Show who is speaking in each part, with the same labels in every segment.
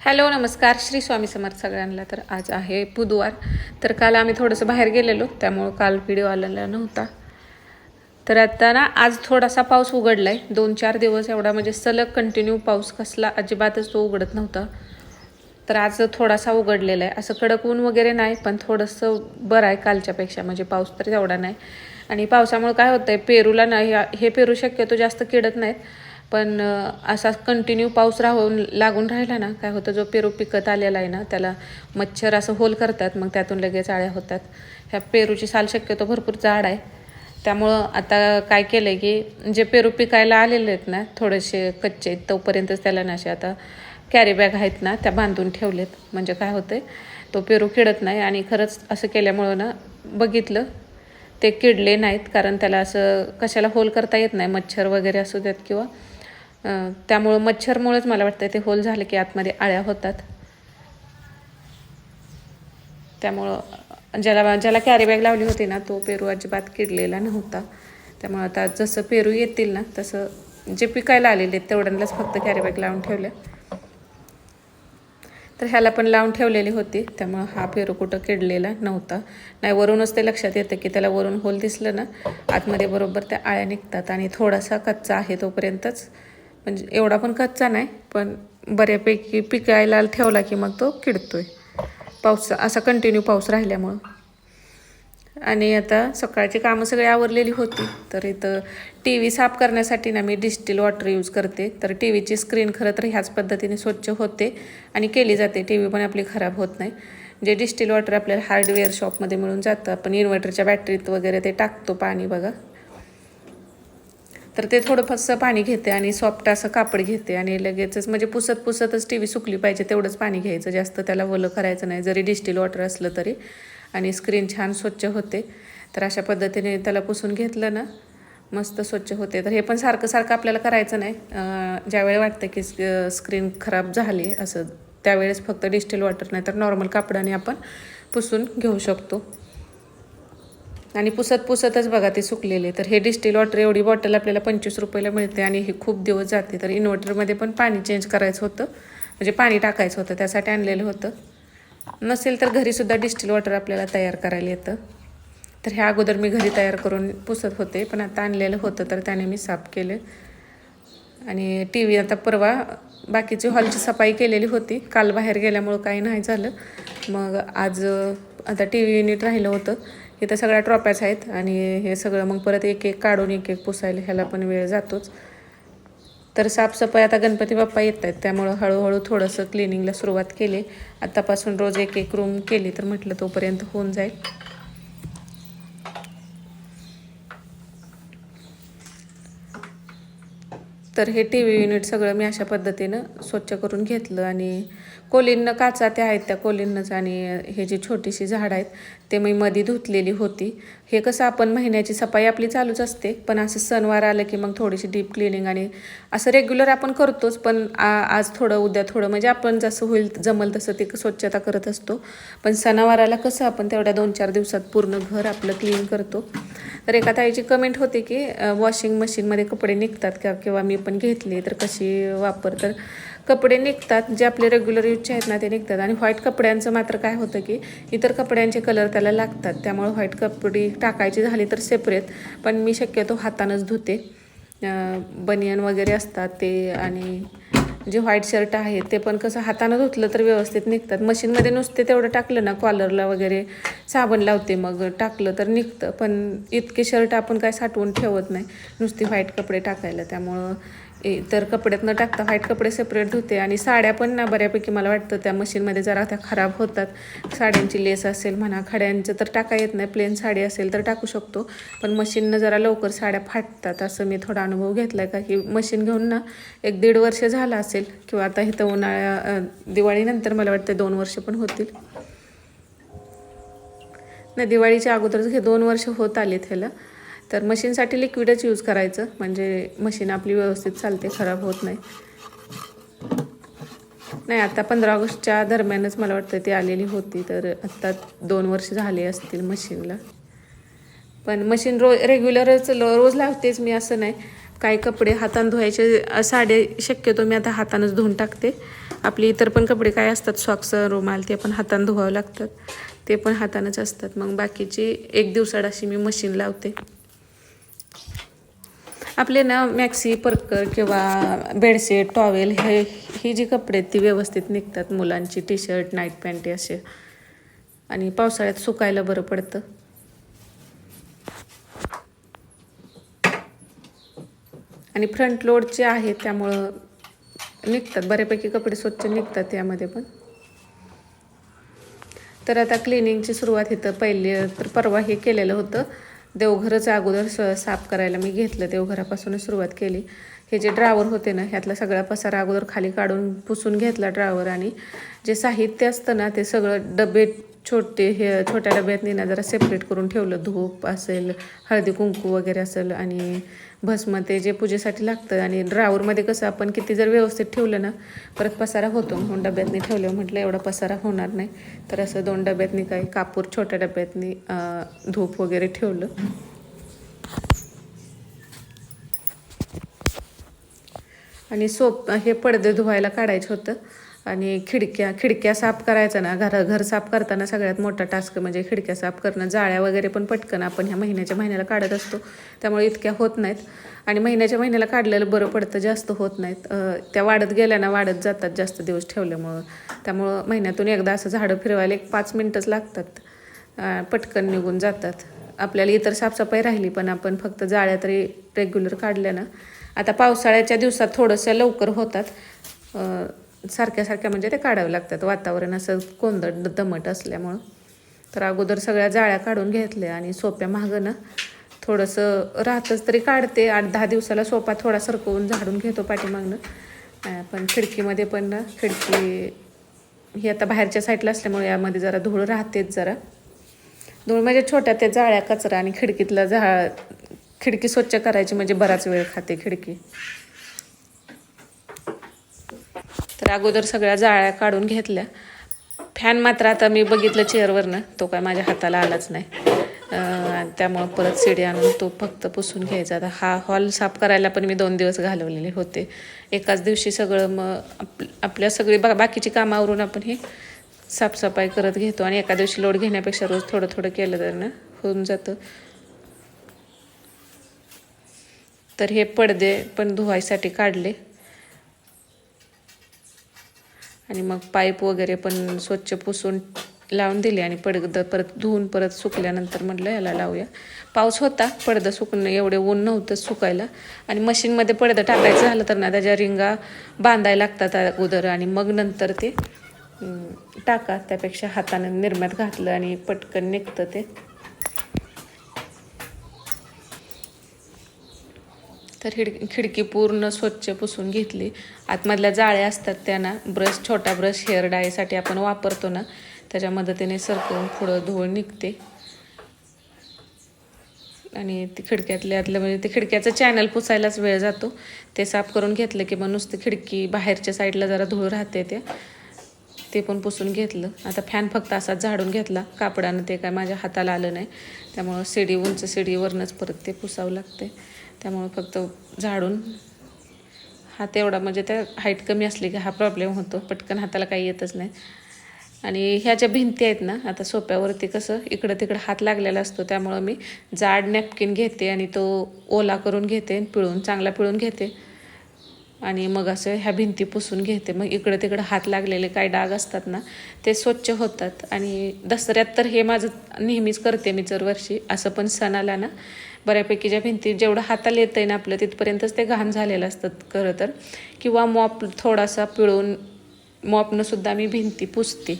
Speaker 1: Hello नमस्कार. श्री स्वामी समर्थ सगळ्यांना तर आज आहे बुधवार. तर काल आम्ही थोडंसं बाहेर गेलेलो त्यामुळं काल व्हिडिओ आलेला नव्हता. तर आता ना आज थोडासा पाऊस उघडला आहे दोन चार दिवस एवढा म्हणजे सलग कंटिन्यू पाऊस कसला अजिबातच तो उघडत नव्हता. तर आज थोडासा उघडलेला आहे. असं कडक ऊन वगैरे नाही पण थोडंसं बरं आहे कालच्यापेक्षा. म्हणजे पाऊस तरी तेवढा नाही. आणि पावसामुळे काय होतं आहे पेरूला नाही हे पेरू शक्यतो जास्त किडत नाहीत. पण असा कंटिन्यू पाऊस राहून लागून राहिला ना काय होतं जो पेरू पिकत आलेला आहे ना त्याला मच्छर असं होल करतात मग त्यातून लगेच आळ्या होतात. ह्या पेरूची साल शक्यतो भरपूर जाड आहे. त्यामुळं आता काय केलं आहे की जे पेरू पिकायला आलेले आहेत ना थोडेसे कच्चे आहेत, तोपर्यंतच त्याला ना असे आता कॅरी बॅग आहेत ना त्या बांधून ठेवलेत. म्हणजे काय होतं तो पेरू किडत नाही आणि खरंच असं केल्यामुळं ना बघितलं ते किडले नाहीत. कारण त्याला असं कशाला होल करता येत नाही मच्छर वगैरे असू देत किंवा त्यामुळं मच्छरमुळेच मला वाटतं ते होल झाले की आतमध्ये आळ्या होतात. त्यामुळं ज्याला ज्याला कॅरी बॅग लावली होती ना तो पेरू अजिबात किडलेला नव्हता. त्यामुळं आता जसं पेरू येतील ना तसं जे पिकायला आलेले आहेत तेवढ्यांनाच फक्त कॅरी बॅग लावून ठेवल्या. तर ह्याला पण लावून ठेवलेली होती त्यामुळं हा पेरू कुठं किडलेला नव्हता. नाही वरूनच ते लक्षात येतं की त्याला वरून होल दिसलं ना आतमध्ये बरोबर त्या आळ्या निघतात आणि थोडासा कच्चा आहे तोपर्यंतच म्हणजे एवढा पण कच्चा नाही पण बऱ्यापैकी पिकायला ठेवला की मग तो किडतोय. पाऊस असा कंटिन्यू पाऊस राहिल्यामुळं. आणि आता सकाळची कामं सगळी आवरलेली होती तर इथं टी व्ही साफ करण्यासाठी ना मी डिस्टिल वॉटर यूज करते. तर टी व्हीची स्क्रीन खरं तर ह्याच पद्धतीने स्वच्छ होते आणि केली जाते. टी व्ही पण आपली खराब होत नाही. जे डिस्टिल वॉटर आपल्याला हार्डवेअर शॉपमध्ये मिळून जातं आपण इन्व्हर्टरच्या बॅटरीत वगैरे ते टाकतो पाणी बघा. तर ते थोडं पाणी घेते आणि सॉफ्ट असं कापड घेते आणि लगेचच म्हणजे पुसत पुसतच टी व्ही सुकली पाहिजे तेवढंच पाणी घ्यायचं. जास्त त्याला वलं करायचं नाही. जरी डिस्टिल वॉटर असलं तरी. आणि स्क्रीन छान स्वच्छ होते. तर अशा पद्धतीने त्याला पुसून घेतलं ना मस्त स्वच्छ होते. तर हे पण सारखं सारखं आपल्याला करायचं नाही. ज्यावेळी वाटतं की स्क्रीन खराब झाली असं त्यावेळेस फक्त डिस्टिल वॉटर नाही तर नॉर्मल कापडाने आपण पुसून घेऊ शकतो. आणि पुसत पुसतच बघा ते सुकलेली. तर हे डिस्टिल वॉटर एवढी बॉटल आपल्याला पंचवीस रुपयाला मिळते आणि हे खूप दिवस जाते. तर इन्व्हर्टरमध्ये पण पाणी चेंज करायचं होतं. म्हणजे पाणी टाकायचं होतं त्यासाठी आणलेलं होतं. नसेल तर घरीसुद्धा डिस्टिल वॉटर आपल्याला तयार करायला येतं. तर ह्या अगोदर मी घरी तयार करून पुसत होते पण आता आणलेलं होतं तर त्याने मी साफ केलं. आणि टी व्ही आता परवा बाकीची हॉलची सफाई केलेली होती. काल बाहेर गेल्यामुळं काही नाही झालं. मग आज आता टी व्ही युनिट राहिलं होतं. इथं सगळ्या ट्रॉप्याच आहेत आणि हे सगळं मग परत एक एक काढून एक एक पुसायला ह्याला पण वेळ जातोच. तर साफसफाई आता गणपती बाप्पा येत आहेत त्यामुळं हळूहळू थोडंसं क्लिनिंगला सुरुवात केली. आत्तापासून रोज एक एक रूम केली तर म्हटलं तोपर्यंत होऊन जाईल. तर हे टी व्ही युनिट सगळं मी अशा पद्धतीनं स्वच्छ करून घेतलं आणि कोलिननं काचा त्या आहेत त्या कोलिन्नच आणि हे जी छोटीशी झाडं आहेत ते मी मधी धुतलेली होती. हे कसं आपण महिन्याची सफाई आपली चालूच असते पण असं सणवार आलं की मग थोडीशी डीप क्लिनिंग आणि असं रेग्युलर आपण करतोच पण आ- आज थोडं उद्या थोडं म्हणजे आपण जसं होईल जमल तसं ते स्वच्छता करत असतो. पण सणावाराला कसं आपण तेवढ्या दोन चार दिवसात पूर्ण घर आपलं क्लीन करतो. तर एका ताईची कमेंट होती की वॉशिंग मशीनमध्ये कपडे निघतात किंवा किंवा मी पण घेतले तर कशी वापर? तर कपडे निघतात जे आपले रेग्युलर यूजचे आहेत ना ते निघतात. आणि व्हाईट कपड्यांचं मात्र काय होतं की इतर कपड्यांचे कलर त्याला लागतात. त्यामुळे व्हाईट कपडी टाकायची झाली तर सेपरेट पण मी शक्यतो हातानंच धुते. बनियन वगैरे असतात ते आणि जे व्हाईट शर्ट आहे ते पण कसं हातानं धुतलं तर व्यवस्थित निघतात. मशीनमध्ये नुसते तेवढं टाकलं ना कॉलरला वगैरे साबण लावते मग टाकलं तर निघतं. पण इतके शर्ट आपण काय साठवून ठेवत नाही. नुसती व्हाईट कपडे टाकायला. त्यामुळं इतर कपड्यात न टाकता व्हाईट कपडे सेपरेट धुते आणि साड्या पण ना बऱ्यापैकी मला वाटतं त्या मशीनमध्ये जरा त्या खराब होतात. साड्यांची लेस असेल म्हणा खड्यांचं तर टाका येत नाही. प्लेन साडी असेल तर टाकू शकतो. पण मशीननं जरा लवकर साड्या फाटतात असं मी थोडा अनुभव घेतला आहे का की मशीन घेऊन ना एक दीड वर्ष झालं असेल किंवा आता इथं उन्हाळ्या दिवाळीनंतर मला वाटतं दोन वर्ष पण होतील. नाही दिवाळीच्या अगोदरच हे दोन वर्ष होत आलेत ह्याला. तर मशीनसाठी लिक्विडच यूज करायचं. म्हणजे मशीन आपली व्यवस्थित चालते खराब होत नाही. नाही आता पंधरा ऑगस्टच्या दरम्यानच मला वाटतं ती आलेली होती तर आत्ता दोन वर्ष झाले असतील मशीनला. पण मशीन रो रेग्युलरच रोज लावतेच मी असं नाही. काही कपडे हातानं धुवायचे साडे शक्यतो मी आता हातानंच धुवून टाकते. आपली इतर पण कपडे काय असतात सॉक्स रुमाल ते पण हातानं धुवावं लागतात. ते पण हातानंच असतात. मग बाकीची एक दिवसाड अशी मी मशीन लावते. आपले ना मॅक्सी परकर किंवा बेडशीट टॉवेल हे ही जी कपडे आहेत ती व्यवस्थित निघतात मुलांची. टी शर्ट नाईट पॅन्ट असे. आणि पावसाळ्यात सुकायला बरं पडतं. आणि फ्रंट लोडचे आहेत त्यामुळं निघतात. बऱ्यापैकी कपडे स्वच्छ निघतात यामध्ये पण. तर आता क्लिनिंगची सुरुवात इथं. पहिले तर परवा हे केलेलं होतं. देवघरच अगोदर स साफ करायला मी घेतलं. देवघरापासूनच सुरुवात केली. हे जे ड्रावर होते ना ह्यातला सगळा पसारा अगोदर खाली काढून पुसून घेतला ड्रावर आणि जे साहित्य असतं ना ते सगळं डबे छोटे हे छोट्या डब्यातनी ना जरा सेपरेट करून ठेवलं. धूप असेल हळदी कुंकू वगैरे असेल आणि भस्म ते जे पूजेसाठी लागतं. आणि ड्रावरमध्ये कसं आपण किती जर व्यवस्थित ठेवलं ना परत पसारा होतो. म्हणून डब्यातनी ठेवलं. म्हटलं एवढा पसारा होणार नाही. तर असं दोन डब्यातनी काही कापूर छोट्या डब्यातनी धूप वगैरे ठेवलं. आणि सोप हे पडदे धुवायला काढायचं होतं. आणि खिडक्या खिडक्या साफ करायचं ना घर घर साफ करताना सगळ्यात मोठा टास्क म्हणजे खिडक्या साफ करणं. जाळ्या वगैरे पण पटकन आपण ह्या महिन्याच्या महिन्याला काढत असतो. त्यामुळे इतक्या होत नाहीत. आणि महिन्याच्या महिन्याला काढलेलं बरं पडतं जास्त होत नाहीत. त्या वाढत गेल्या ना वाढत जातात जास्त दिवस ठेवल्यामुळं. त्यामुळं महिन्यातून एकदा असं झाडं फिरवायला एक पाच मिनटंच लागतात. पटकन निघून जातात. आपल्याला इतर साफसफाई राहिली पण आपण फक्त जाळ्या तरी रेग्युलर काढल्या ना. आता पावसाळ्याच्या दिवसात थोडंसं लवकर होतात. सारख्या सारख्या म्हणजे ते काढावं लागतात. वातावरण असं कोंदट दमट असल्यामुळं. तर अगोदर सगळ्या जाळ्या काढून घेतल्या आणि सोप्या मागं थोडंसं राहतंच तरी काढते आठ दहा दिवसाला सोपा थोडा सरकवून झाडून घेतो पाठीमागनं. पण खिडकीमध्ये पण ना खिडकी ही आता बाहेरच्या साईडला असल्यामुळे यामध्ये जरा धूळ राहतेच जरा. धूळ म्हणजे छोट्या त्या जाळ्या कचरा आणि खिडकीतला जा खिडकी स्वच्छ करायची म्हणजे बराच वेळ खाते खिडकी. तर अगोदर सगळ्या जाळ्या काढून घेतल्या. फॅन मात्र आता मी बघितलं चेअरवरनं तो काय माझ्या हाताला आलाच नाही. त्यामुळं परत शिडी आणून तो फक्त पुसून घ्यायचा. आता हा हॉल साफ करायला पण मी दोन दिवस घालवलेले होते. एकाच दिवशी सगळं मग आप आपल्या सगळी बा बाकीची कामावरून आपण हे साफसफाई करत घेतो. आणि एका दिवशी लोड घेण्यापेक्षा रोज थोडं थोडं केलं तर ना होऊन जातं. तर हे पडदे पण धुवायसाठी काढले. आणि मग पाईप वगैरे पण स्वच्छ पुसून लावून दिले आणि पडदं परत धुवून परत सुकल्यानंतर म्हटलं याला लावूया. पाऊस होता पडदं सुकणं एवढे ऊन नव्हतं सुकायला. आणि मशीनमध्ये पडदं टाकायचं झालं तर ना त्याच्या रिंगा बांधायला लागतात अगोदर आणि मग नंतर ते टाका. त्यापेक्षा हातानं निर्म्यात घातलं आणि पटकन निघतं ते. तर खिड खिडकी पूर्ण स्वच्छ पुसून घेतली. आतमधल्या जाळ्या असतात त्यांना ब्रश छोटा ब्रश हेअर डायसाठी आपण वापरतो ना त्याच्या मदतीने सरकवून पुढं धूळ निघते. आणि ती खिडक्यातल्या आतलं म्हणजे ते खिडक्याचं चॅनल पुसायलाच वेळ जातो. ते साफ करून घेतलं की मग नुसतं खिडकी बाहेरच्या साईडला जरा धूळ राहते ते. ते पण पुसून घेतलं. आता फॅन फक्त असाच झाडून घेतला. कापडानं ते काय माझ्या हाताला आलं नाही. त्यामुळं शिडी उंच शिडीवरनंच परत ते पुसावं लागते त्यामुळं फक्त झाडून हात एवढा म्हणजे त्या हाईट कमी असली की हा प्रॉब्लेम होतो. पटकन हाताला काही येतच नाही. आणि ह्या ज्या भिंती आहेत ना आता सोप्यावरती कसं इकडं तिकडं हात लागलेला असतो त्यामुळं मी जाड नॅपकिन घेते आणि तो ओला करून घेते पिळून चांगला पिळून घेते. आणि मग असं ह्या भिंती पुसून घेते. मग इकडं तिकडं हात लागलेले काय डाग असतात ना ते स्वच्छ होतात. आणि दसऱ्यात तर हे माझं नेहमीच करते मी जर वर्षी असं पण सणाला ना बऱ्यापैकी ज्या भिंती जेवढं हाताला येतं आहे ना आपलं तिथपर्यंतच ते घाण झालेलं असतात खरं तर. किंवा मॉप थोडासा पिळून मॉपनंसुद्धा मी भिंती पुसते.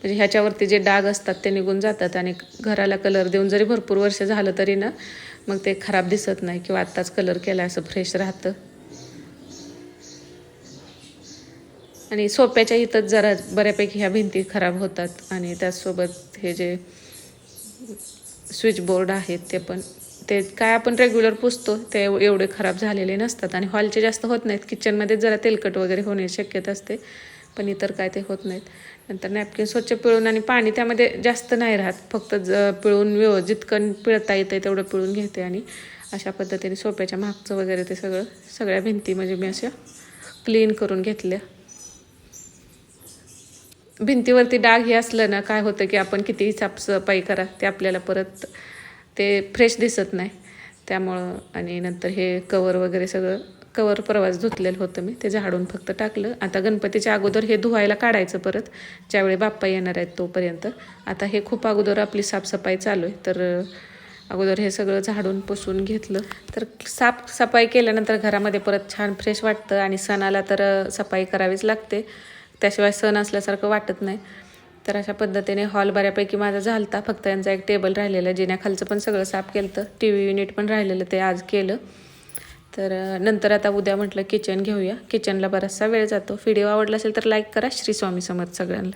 Speaker 1: म्हणजे ह्याच्यावरती जे डाग असतात ते निघून जातात. आणि घराला कलर देऊन जरी भरपूर वर्ष झालं तरी ना मग ते खराब दिसत नाही किंवा आत्ताच कलर केला असं फ्रेश राहतं. आणि सोप्याच्या इथंच जरा बऱ्यापैकी ह्या भिंती खराब होतात आणि त्याचसोबत हे जे स्विच बोर्ड आहेत ते पण ते काय आपण रेग्युलर पुसतो ते एवढे खराब झालेले नसतात. आणि हॉलचे जास्त होत नाहीत. किचनमध्ये जरा तेलकट वगैरे होण्याची शक्यता असते. पण इतर काय ते होत नाहीत. नंतर नॅपकिन स्वच्छ पिळून आणि पाणी त्यामध्ये जास्त नाही राहत. फक्त ज पिळून व्यव जितकं पिळता येतं तेवढं पिळून घेते आणि अशा पद्धतीने सोप्याच्या मागचं वगैरे ते सगळं सगळ्या भिंती म्हणजे मी अशा क्लीन करून घेतल्या. भिंतीवरती डाग हे असलं ना काय होतं की आपण कितीही साफसफाई करा ते आपल्याला परत ते फ्रेश दिसत नाही. त्यामुळं आणि नंतर हे कवर वगैरे सगळं कवर परवाच धुतलेलं होतं मी ते झाडून फक्त टाकलं. आता गणपतीच्या अगोदर हे धुवायला काढायचं परत. ज्यावेळी बाप्पा येणार आहेत तोपर्यंत. आता हे खूप अगोदर आपली साफसफाई चालू आहे. तर अगोदर हे सगळं झाडून पुसून घेतलं. तर साफसफाई केल्यानंतर घरामध्ये परत छान फ्रेश वाटतं आणि सणाला तर सफाई करावीच लागते. त्याशिवाय सण असल्यासारखं वाटत नाही. तर अशा पद्धतीने हॉल बऱ्यापैकी माझा झालता. फक्त यांचा एक टेबल राहिलेला जिन्याखालचं पण सगळं साफ केलं तर टी व्ही युनिट पण राहिलेलं ते आज केलं. तर नंतर आता उद्या म्हटलं किचन घेऊया. किचनला बराचसा वेळ जातो. व्हिडिओ आवडला असेल तर लाईक करा. श्री स्वामी समर्थ सगळ्यांना.